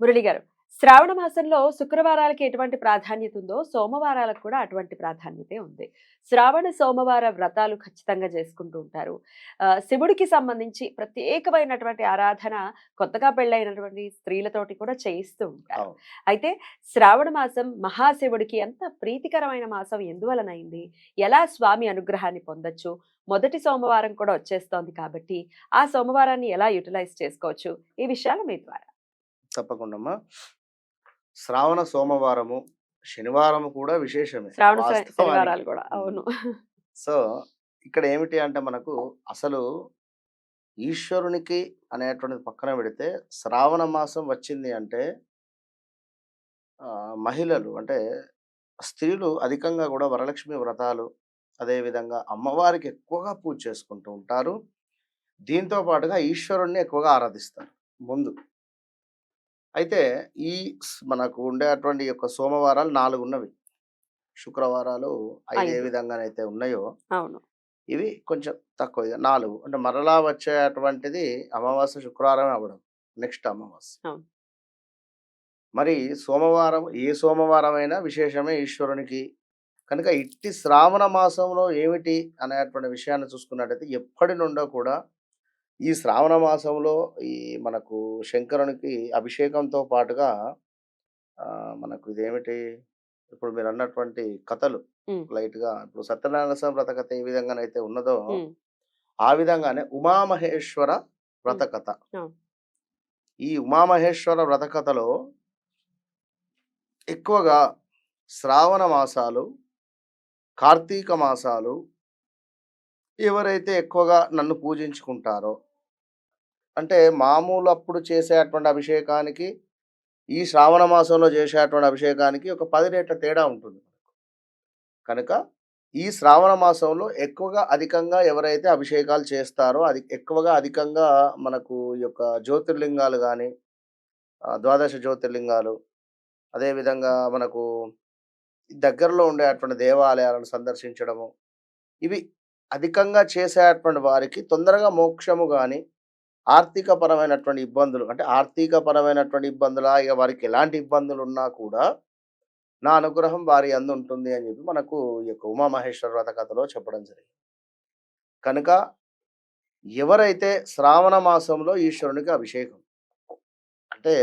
మురళి గారు శ్రావణ మాసంలో శుక్రవారాలకి ఎటువంటి ప్రాధాన్యత ఉందో సోమవారాలకు కూడా అటువంటి ప్రాధాన్యతే ఉంది. శ్రావణ సోమవార వ్రతాలు ఖచ్చితంగా చేసుకుంటూ ఉంటారు. శివుడికి సంబంధించి ప్రత్యేకమైనటువంటి ఆరాధన కొత్తగా పెళ్ళైనటువంటి స్త్రీలతోటి కూడా చేయిస్తూ ఉంటారు. అయితే శ్రావణ మాసం మహాశివుడికి ఎంత ప్రీతికరమైన మాసం ఎందువలనైంది? ఎలా స్వామి అనుగ్రహాన్ని పొందొచ్చు? మొదటి సోమవారం కూడా వచ్చేస్తోంది కాబట్టి ఆ సోమవారాన్ని ఎలా యూటిలైజ్ చేసుకోవచ్చు? ఈ విషయాలు మీ ద్వారా. తప్పకుండా. శ్రావణ సోమవారము శనివారము కూడా విశేషమే శ్రావణ కూడా. అవును. సో ఇక్కడ ఏమిటి అంటే మనకు అసలు ఈశ్వరునికి అనేటువంటిది పక్కన పెడితే శ్రావణ మాసం వచ్చింది అంటే ఆ, మహిళలు అంటే స్త్రీలు అధికంగా కూడా వరలక్ష్మి వ్రతాలు అదేవిధంగా అమ్మవారికి ఎక్కువగా పూజ చేసుకుంటూ ఉంటారు. దీంతో పాటుగా ఈశ్వరుణ్ణి ఎక్కువగా ఆరాధిస్తారు ముందు. అయితే ఈ మనకు ఉండేటువంటి యొక్క సోమవారాలు నాలుగు ఉన్నవి. శుక్రవారాలు ఐదు ఏ. విధంగానైతే ఉన్నాయో అవును. ఇవి కొంచెం తక్కువ నాలుగు. అంటే మరలా వచ్చేటువంటిది అమావాస్య శుక్రవారం అవ్వడం. నెక్స్ట్ అమావాస్య. మరి సోమవారం ఏ సోమవారం అయినా విశేషమే ఈశ్వరునికి. కనుక ఇట్టి శ్రావణ మాసంలో ఏమిటి అనేటువంటి విషయాన్ని చూసుకున్నట్టయితే ఎప్పటి నుండో కూడా ఈ శ్రావణ మాసంలో ఈ మనకు శంకరునికి అభిషేకంతో పాటుగా ఆ, మనకు ఇదేమిటి ఇప్పుడు మీరు అన్నటువంటి కథలు ఉమ్. లైట్గా ఇప్పుడు సత్యనారాయణ స్వామి వ్రత కథ ఏ విధంగానైతే ఉన్నదో ఉమ్. ఆ విధంగానే ఉమామహేశ్వర వ్రత కథ అవును. ఈ ఉమామహేశ్వర వ్రత కథలో ఎక్కువగా శ్రావణ మాసాలు కార్తీక మాసాలు ఎవరైతే ఎక్కువగా నన్ను పూజించుకుంటారో అంటే మామూలు అప్పుడు చేసేటువంటి అభిషేకానికి ఈ శ్రావణ మాసంలో చేసేటువంటి అభిషేకానికి ఒక పది రేట్ల తేడా ఉంటుంది కనుక ఈ శ్రావణ మాసంలో ఎక్కువగా అధికంగా ఎవరైతే అభిషేకాలు చేస్తారో అది ఎక్కువగా అధికంగా మనకు ఈ యొక్క జ్యోతిర్లింగాలు కానీ ద్వాదశ జ్యోతిర్లింగాలు అదేవిధంగా మనకు దగ్గరలో ఉండేటువంటి దేవాలయాలను సందర్శించడము ఇవి అధికంగా చేసేటువంటి వారికి తొందరగా మోక్షము కానీ ఆర్థిక పరమైనటువంటి ఇబ్బందులు అంటే ఆర్థిక పరమైనటువంటి ఇబ్బందులా ఇక వారికి ఎలాంటి ఇబ్బందులు ఉన్నా కూడా నా అనుగ్రహం వారి అందు ఉంటుంది అని చెప్పి మనకు ఈ యొక్క ఉమామహేశ్వర వ్రత కథలో చెప్పడం జరిగింది. కనుక ఎవరైతే శ్రావణ మాసంలో ఈశ్వరునికి అభిషేకం అంటే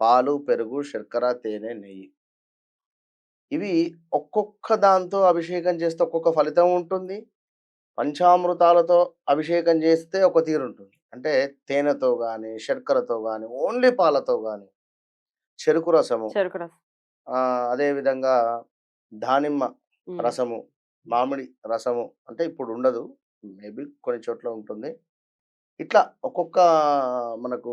పాలు పెరుగు శర్కర తేనె నెయ్యి ఇవి ఒక్కొక్క దాంతో అభిషేకం చేస్తే ఒక్కొక్క ఫలితం ఉంటుంది. పంచామృతాలతో అభిషేకం చేస్తే ఒక తీరు ఉంటుంది అంటే తేనెతో కానీ శర్కరతో కానీ ఓన్లీ పాలతో కానీ చెరుకు రసము. ఆ, అదేవిధంగా దానిమ్మ. రసము మామిడి రసము అంటే ఇప్పుడు ఉండదు. మేబీ కొన్ని చోట్ల ఉంటుంది. ఇట్లా ఒక్కొక్క మనకు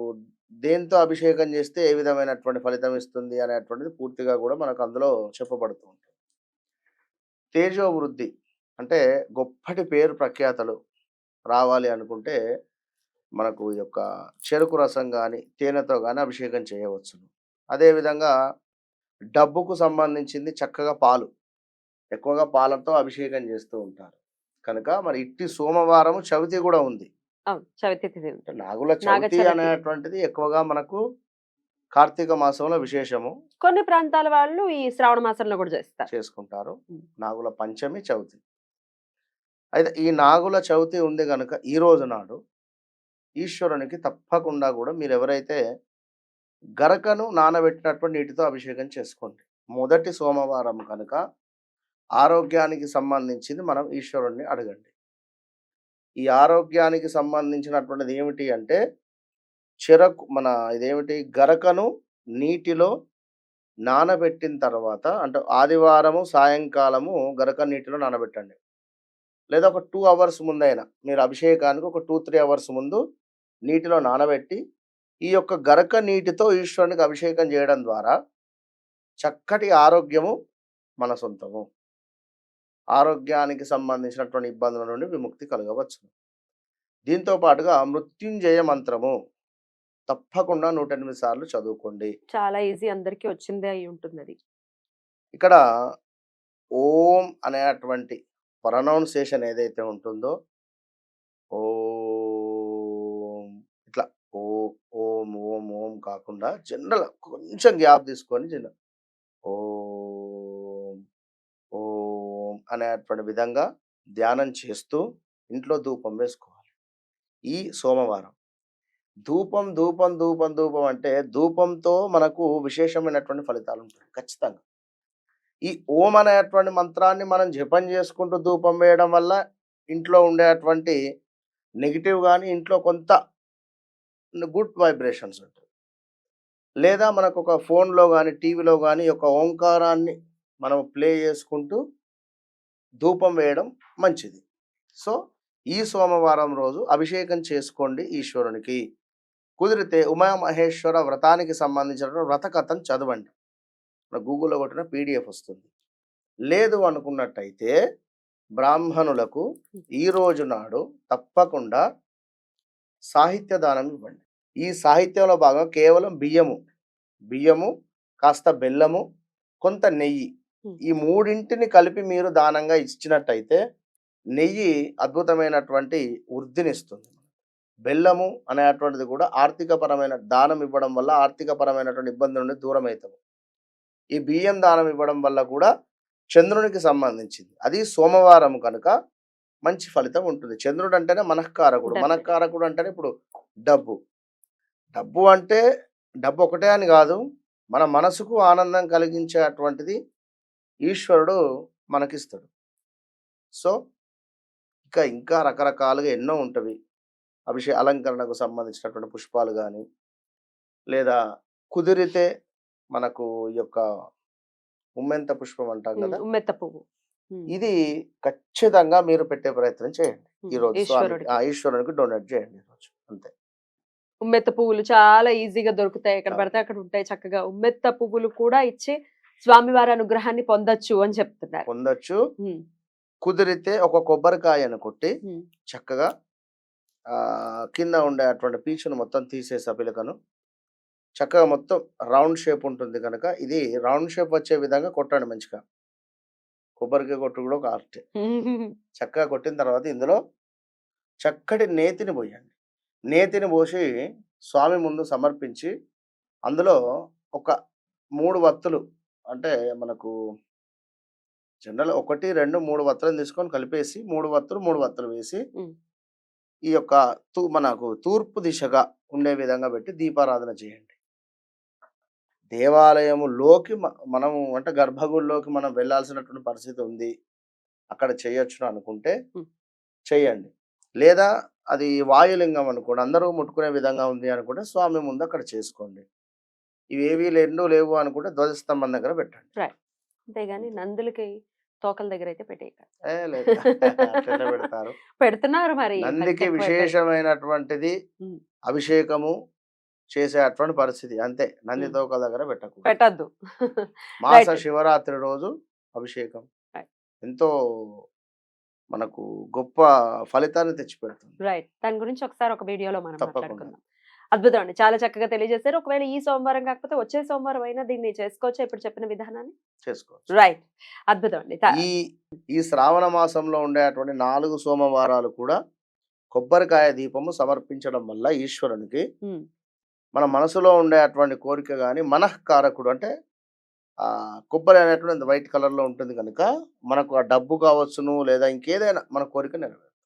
దేంతో అభిషేకం చేస్తే ఏ విధమైనటువంటి ఫలితం ఇస్తుంది అనేటువంటిది పూర్తిగా కూడా మనకు అందులో చెప్పబడుతూ ఉంటుంది. తేజో వృద్ధి అంటే గొప్పటి పేరు ప్రఖ్యాతలు రావాలి అనుకుంటే మనకు ఈ యొక్క చెరుకు రసం కానీ తేనెతో కానీ అభిషేకం చేయవచ్చును. అదేవిధంగా డబ్బుకు సంబంధించింది చక్కగా పాలు ఎక్కువగా పాలతో అభిషేకం చేస్తూ ఉంటారు. కనుక మరి ఇట్టి సోమవారం చవితి కూడా ఉంది. నాగుల నాగ చవితి. అనేటువంటిది ఎక్కువగా మనకు కార్తీక మాసంలో విశేషము. కొన్ని ప్రాంతాల వాళ్ళు ఈ శ్రావణ మాసంలో కూడా చేస్తారు. చేసుకుంటారు. నాగుల పంచమి చవితి. అయితే ఈ నాగుల చవితి ఉంది కనుక ఈ రోజు నాడు ఈశ్వరునికి తప్పకుండా కూడా మీరు ఎవరైతే గరకను నానబెట్టినటువంటి నీటితో అభిషేకం చేసుకోండి. మొదటి సోమవారం కనుక ఆరోగ్యానికి సంబంధించింది మనం ఈశ్వరుణ్ణి అడగండి. ఈ ఆరోగ్యానికి సంబంధించినటువంటిది ఏమిటి అంటే చెరకు మన ఇదేమిటి గరకను నీటిలో నానబెట్టిన తర్వాత అంటే ఆదివారము సాయంకాలము గరక నీటిలో నానబెట్టండి. లేదా ఒక టూ అవర్స్ ముందైనా మీరు అభిషేకానికి ఒక టూ త్రీ అవర్స్ ముందు నీటిలో నానబెట్టి ఈ యొక్క గరక నీటితో ఈశ్వరునికి అభిషేకం చేయడం ద్వారా చక్కటి ఆరోగ్యము మన సొంతము. ఆరోగ్యానికి సంబంధించినటువంటి ఇబ్బందుల నుండి విముక్తి కలగవచ్చు దీంతో పాటుగా మృత్యుంజయ మంత్రము తప్పకుండా నూట ఎనిమిది సార్లు చదువుకోండి. చాలా ఈజీ అందరికీ వచ్చిందే అయి ఉంటుంది అది ఇక్కడ ఓం అనేటువంటి ప్రొనౌన్సియేషన్ ఏదైతే ఉంటుందో ఓ ఇట్లా ఓ ఓం ఓం ఓం కాకుండా జనరల్ కొంచెం గ్యాప్ తీసుకొని జనరల్ ఓం ఓం అనేటువంటి విధంగా ధ్యానం చేస్తూ ఇంట్లో ధూపం వేసుకోవాలి. ఈ సోమవారం. ధూపం ధూపం ధూపం ధూపం అంటే ధూపంతో మనకు విశేషమైనటువంటి ఫలితాలు ఉంటాయి ఖచ్చితంగా. ఈ ఓం అనేటువంటి మంత్రాన్ని మనం జపం చేసుకుంటూ ధూపం వేయడం వల్ల ఇంట్లో ఉండేటువంటి నెగిటివ్ కానీ ఇంట్లో కొంత గుడ్ వైబ్రేషన్స్ ఉంటాయి. లేదా మనకు ఒక ఫోన్లో కానీ టీవీలో కానీ ఒక ఓంకారాన్ని మనం ప్లే చేసుకుంటూ ధూపం వేయడం మంచిది. సో ఈ సోమవారం రోజు అభిషేకం చేసుకోండి ఈశ్వరునికి. కుదిరితే ఉమామహేశ్వర వ్రతానికి సంబంధించిన వ్రత కథను చదవండి. మన గూగుల్లో కొట్టిన పీడిఎఫ్ వస్తుంది. లేదు అనుకున్నట్టయితే బ్రాహ్మణులకు ఈ రోజు నాడు తప్పకుండా సాహిత్య దానం ఇవ్వండి. ఈ సాహిత్యంలో భాగం కేవలం బియ్యము బియ్యము కాస్త బెల్లము కొంత నెయ్యి. ఈ మూడింటిని కలిపి మీరు దానంగా ఇచ్చినట్టయితే నెయ్యి అద్భుతమైనటువంటి వృద్ధినిస్తుంది. బెల్లము అనేటువంటిది కూడా ఆర్థికపరమైన దానం ఇవ్వడం వల్ల ఆర్థికపరమైనటువంటి ఇబ్బంది నుండి దూరం అవుతాము ఈ బియ్యం దానం ఇవ్వడం వల్ల కూడా చంద్రునికి సంబంధించింది. అది సోమవారం కనుక మంచి ఫలితం ఉంటుంది. చంద్రుడు అంటేనే మనఃకారకుడు. మనఃకారకుడు అంటేనే ఇప్పుడు డబ్బు. డబ్బు అంటే డబ్బు ఒకటే అని కాదు మన మనసుకు ఆనందం కలిగించేటువంటిది ఈశ్వరుడు మనకిస్తాడు. సో ఇంకా ఇంకా రకరకాలుగా ఎన్నో ఉంటవి. అభిషేక అలంకరణకు సంబంధించినటువంటి పుష్పాలు కానీ లేదా కుదిరితే మనకు ఈ యొక్క ఉమ్మెంత పుష్పం అంటాం కదా! ఉమ్మెత్త పువ్వు. ఇది ఖచ్చితంగా మీరు పెట్టే ప్రయత్నం చేయండి. ఈ రోజు ఈశ్వరునికి డొనేట్ చేయండి ఈ రోజు. అంతే. ఉమ్మెత్త పువ్వులు చాలా ఈజీగా దొరుకుతాయి. ఎక్కడ. పడితే అక్కడ ఉంటాయి చక్కగా. ఉమ్మెత్త పువ్వులు కూడా ఇచ్చి స్వామివారి అనుగ్రహాన్ని పొందొచ్చు అని చెప్తున్నారు. పొందొచ్చు. కుదిరితే ఒక కొబ్బరికాయను కొట్టి చక్కగా ఆ, కింద ఉండే అటువంటి పీచును మొత్తం తీసేసి పిలకను చక్కగా మొత్తం రౌండ్ షేప్ ఉంటుంది కనుక ఇది రౌండ్ షేప్ వచ్చే విధంగా కొట్టండి మంచిగా. కొబ్బరికాయ కొట్టు కూడా ఒక ఆర్ట్. చక్కగా కొట్టిన తర్వాత ఇందులో చక్కటి నేతిని పోయండి. నేతిని పోసి స్వామి ముందు సమర్పించి అందులో ఒక మూడు వత్తులు అంటే మనకు జనరల్ ఒకటి రెండు మూడు వత్తులను తీసుకొని కలిపేసి మూడు వత్తులు మూడు వత్తులు వేసి. ఈ యొక్క తూ మనకు తూర్పు దిశగా ఉండే విధంగా పెట్టి దీపారాధన చేయండి. దేవాలయములోకి మనము అంటే గర్భగుడిలోకి మనం వెళ్ళాల్సినటువంటి పరిస్థితి ఉంది. అక్కడ చేయొచ్చు అనుకుంటే. చేయండి. లేదా అది వాయులింగం అనుకోండి అందరూ ముట్టుకునే విధంగా ఉంది అనుకుంటే స్వామి ముందు అక్కడ చేసుకోండి. ఇవేవి రెండు లేవు అనుకుంటే ధ్వజస్తంభం దగ్గర పెట్టండి. అంతేగాని నందులకి తోకల దగ్గర అయితే పెడతారు. పెడుతున్నారు మరి నందికి. విశేషమైనటువంటిది. అభిషేకము చేసే అటువంటి పరిస్థితి. అంతే. నంది ఉమ్. తోక దగ్గర పెట్టకూడదు. పెట్టద్దు. మాస. శివరాత్రి రోజు అభిషేకం. ఎంతో మనకు గొప్ప ఫలితాన్ని తెచ్చిపెడుతుంది. రైట్. దాని గురించి ఒకసారి ఒక వీడియోలో మనం తప్పకుండా. మాట్లాడుకుందాం. అద్భుతం అండి. చాలా చక్కగా తెలియజేశారు. ఒకవేళ ఈ సోమవారం కాకపోతే వచ్చే సోమవారం అయినా దీన్ని చేసుకోవచ్చా? ఇప్పుడు చెప్పిన విధానాన్ని? చేసుకోవచ్చు. రైట్. అద్భుతం అండి. ఈ ఈ శ్రావణ మాసంలో ఉండేటువంటి నాలుగు సోమవారాలు కూడా కొబ్బరికాయ దీపము సమర్పించడం వల్ల ఈశ్వరునికి మన మనసులో ఉండే అటువంటి కోరిక కానీ మనఃకారకుడు అంటే ఆ కొబ్బరి అనేటువంటి వైట్ కలర్లో ఉంటుంది కనుక మనకు ఆ డబ్బు కావచ్చును లేదా ఇంకేదైనా మన కోరిక నెరవేరు